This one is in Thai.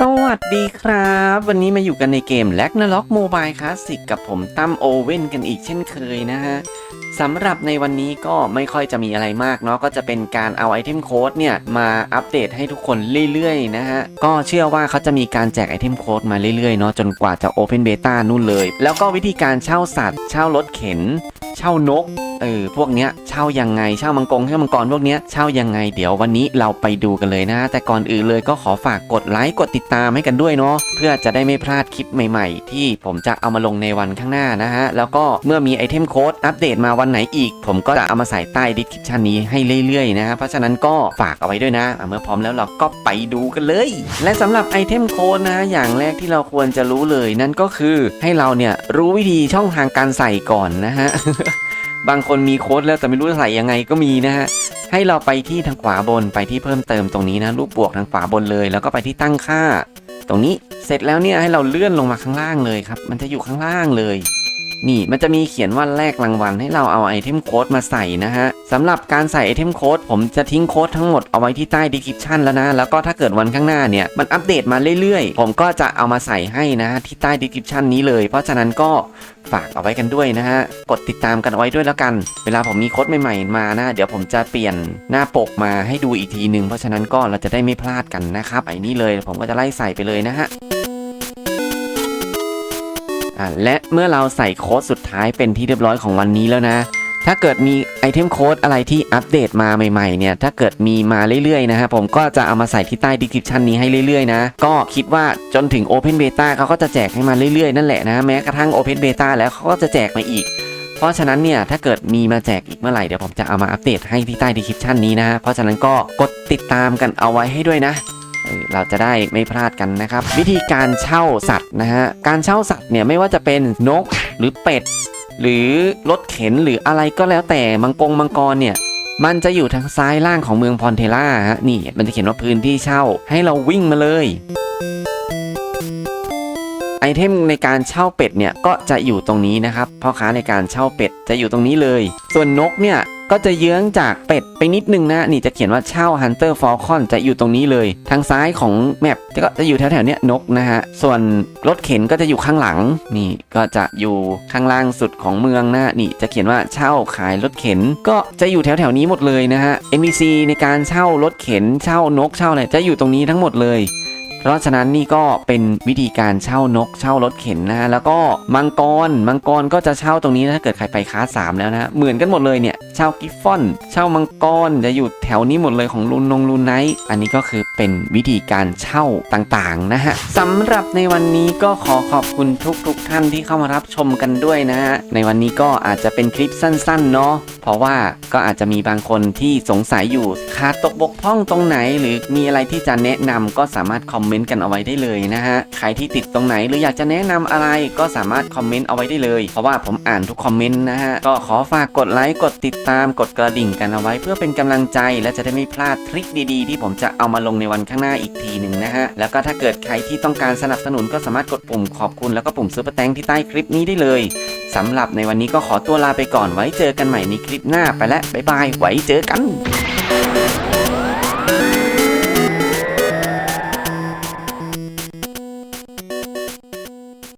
สวัสดีครับ วันนี้มาอยู่กันในเกม l a g n a r o k Mobile Classic กับผมตั้มโอเว่นกันอีกเช่นเคยนะฮะสำหรับในวันนี้ก็ไม่ค่อยจะมีอะไรมากเนาะก็จะเป็นการเอาไอเทมโค้ดเนี่ยมาอัปเดตให้ทุกคนเรื่อยๆนะฮะก็เชื่อว่าเขาจะมีการแจกไอเทมโค้ดมาเรื่อยๆเนาะจนกว่าจะ Open Beta นู่นเลย แล้วก็วิธีการเช่าสัตว์ เช่ารถเข็น เช่านกเออพวกเนี้ยเช่ายังไง เช่ามังกรเช่ามังกรพวกนี้เช่ายังไง เดี๋ยววันนี้เราไปดูกันเลยนะ แต่ก่อนอื่นเลยก็ขอฝากกดไลค์กดติดตามให้กันด้วยเนาะเพื่อจะได้ไม่พลาดคลิปใหม่ๆ ที่ผมจะเอามาลงในวันข้างหน้านะฮะแล้วก็เมื่อมีไอเทมโค้ดอัปเดตมาวันไหนอีก ผมก็จะเอามาใส่ใต้ดิสคริปชันนี้ให้เรื่อยๆนะฮะเพราะฉะนั้นก็ฝากเอาไว้ด้วยนะะเมื่อพร้อมแล้วเราก็ไปดูกันเลย และสำหรับไอเทมโค้ดนะอย่างแรกที่เราควรจะรู้เลยนั่นก็คือให้เราเนี่ยรู้วิธีช่องทางการใส่ก่อนนะฮะ บางคนมีโค้ดแล้วแต่ไม่รู้จะใส่ยังไงก็มีนะฮะ ให้เราไปที่ทางขวาบนไปที่เพิ่มเติมตรงนี้นะรูปบวกทางขวาบนเลย แล้วก็ไปที่ตั้งค่า ตรงนี้เสร็จแล้วเนี่ยให้เราเลื่อนลงมาข้างล่างเลยครับ มันจะอยู่ข้างล่างเลย นี่มันจะมีเขียนว่าแลกรางวัลให้เราเอาไอเทมโค้ดมาใส่นะฮะสำหรับการใส่ไอเทมโค้ดผมจะทิ้งโค้ดทั้งหมดเอาไว้ที่ใต้ดีคริปชันแล้วนะ แล้วก็ถ้าเกิดวันข้างหน้าเนี่ย มันอัปเดตมาเรื่อยๆ ผมก็จะเอามาใส่ให้นะที่ใต้ดีคริปชันนี้เลย เพราะฉะนั้นก็ฝากเอาไว้กันด้วยนะฮะ กดติดตามกันเอาไว้ด้วยแล้วกัน เวลาผมมีโค้ดใหม่ๆมานะ เดี๋ยวผมจะเปลี่ยนหน้าปกมาให้ดูอีกทีหนึ่งเพราะฉะนั้นก็เราจะได้ไม่พลาดกันนะครับไอ้นี่เลยผมก็จะไล่ใส่ไปเลยนะฮะ และเมื่อเราใส่โค้ดสุดท้ายเป็นที่เรียบร้อยของวันนี้แล้วนะ ถ้าเกิดมีไอเทมโค้ดอะไรที่อัปเดตมาใหม่ๆเนี่ย ถ้าเกิดมีมาเรื่อยๆนะฮะผมก็จะเอามาใส่ที่ใต้ดีคริปชันนี้ให้เรื่อยๆนะ ก็คิดว่าจนถึง Open Beta เขาก็จะแจกให้มาเรื่อยๆนั่นแหละนะแม้กระทั่ง Open Beta แล้วเขาก็จะแจกมาอีกเพราะฉะนั้นเนี่ยถ้าเกิดมีมาแจกอีกเมื่อไหร่เดี๋ยวผมจะเอามาอัปเดตให้ที่ใต้ดีคริปชันนี้นะ เพราะฉะนั้นก็กดติดตามกันเอาไว้ให้ด้วยนะ เราจะได้ไม่พลาดกันนะครับ วิธีการเช่าสัตว์นะฮะการเช่าสัตว์เนี่ยไม่ว่าจะเป็นนกหรือเป็ด หรือรถเข็นหรืออะไรก็แล้วแต่มังกรมังกรเนี่ยมันจะอยู่ทางซ้ายล่างของเมืองพรเทล่าฮะนี่มันจะเขียนว่าพื้นที่เช่าให้เราวิ่งมาเลยไอเทมในการเช่าเป็ดเนี่ยก็จะอยู่ตรงนี้นะครับพ่อค้าในการเช่าเป็ดจะอยู่ตรงนี้เลย ส่วนนกเนี่ย ก็จะเยื้องจากเป็ดไปนิดนึงนะ นี่จะเขียนว่าเช่า Hunter Falcon จะอยู่ตรงนี้เลย ทางซ้ายของแมปก็จะอยู่แถวๆเนี้ยนกนะฮะ ส่วนรถเข็นก็จะอยู่ข้างหลัง นี่ก็จะอยู่ข้างล่างสุดของเมืองนะนี่จะเขียนว่าเช่าขายรถเข็น ก็จะอยู่แถวๆนี้หมดเลยนะฮะ NPC ในการเช่ารถเข็นเช่านกเช่าอะไรจะอยู่ตรงนี้ทั้งหมดเลย เพราะฉะนั้นนี่ก็เป็นวิธีการเช่านกเช่ารถเข็นนะฮะแล้วก็มังกรมังกรก็จะเช่าตรงนี้นะถ้าเกิดใครไปคลาสามแล้วนะเหมือนกันหมดเลยเนี่ยเช่ากิฟฟอน เช่ามังกรจะอยู่แถวนี้หมดเลยของลุนนงลุนไนท์อันนี้ก็คือเป็นวิธีการเช่าต่างๆนะฮะสำหรับในวันนี้ก็ขอขอบคุณทุกๆท่านที่เข้ามารับชมกันด้วยนะฮะในวันนี้ก็อาจจะเป็นคลิปสั้นๆเนาะเพราะว่าก็อาจจะมีบางคนที่สงสัยอยู่ขาดตกบกพร่องตรงไหน หรือมีอะไรที่จะแนะนำก็สามารถคอมเมมนต์กันเอาไว้ได้เลยนะฮะใครที่ติดตรงไหนหรืออยากจะแนะนำอะไรก็สามารถคอมเมนต์เอาไว้ได้เลย เพราะว่าผมอ่านทุกคอมเมนต์นะฮะก็ขอฝากกดไลค์กดติดตามกดกระดิ่งกันเอาไว้เพื่อเป็นกำลังใจ และจะได้ไม่พลาดทริคดีๆ ที่ผมจะเอามาลงในวันข้างหน้าอีกทีหนึ่งนะฮะแล้วก็ถ้าเกิดใครที่ต้องการสนับสนุนก็สามารถกดปุ่มขอบคุณแล้วก็ปุ่มซุปเปร์แตงที่ใต้คลิปนี้ได้เลยสำหรับในวันนี้ก็ขอตัวลาไปก่อนไว้เจอกันใหม่ในคลิปหน้าไปแล้วบ๊ายบายไว้เจอกัน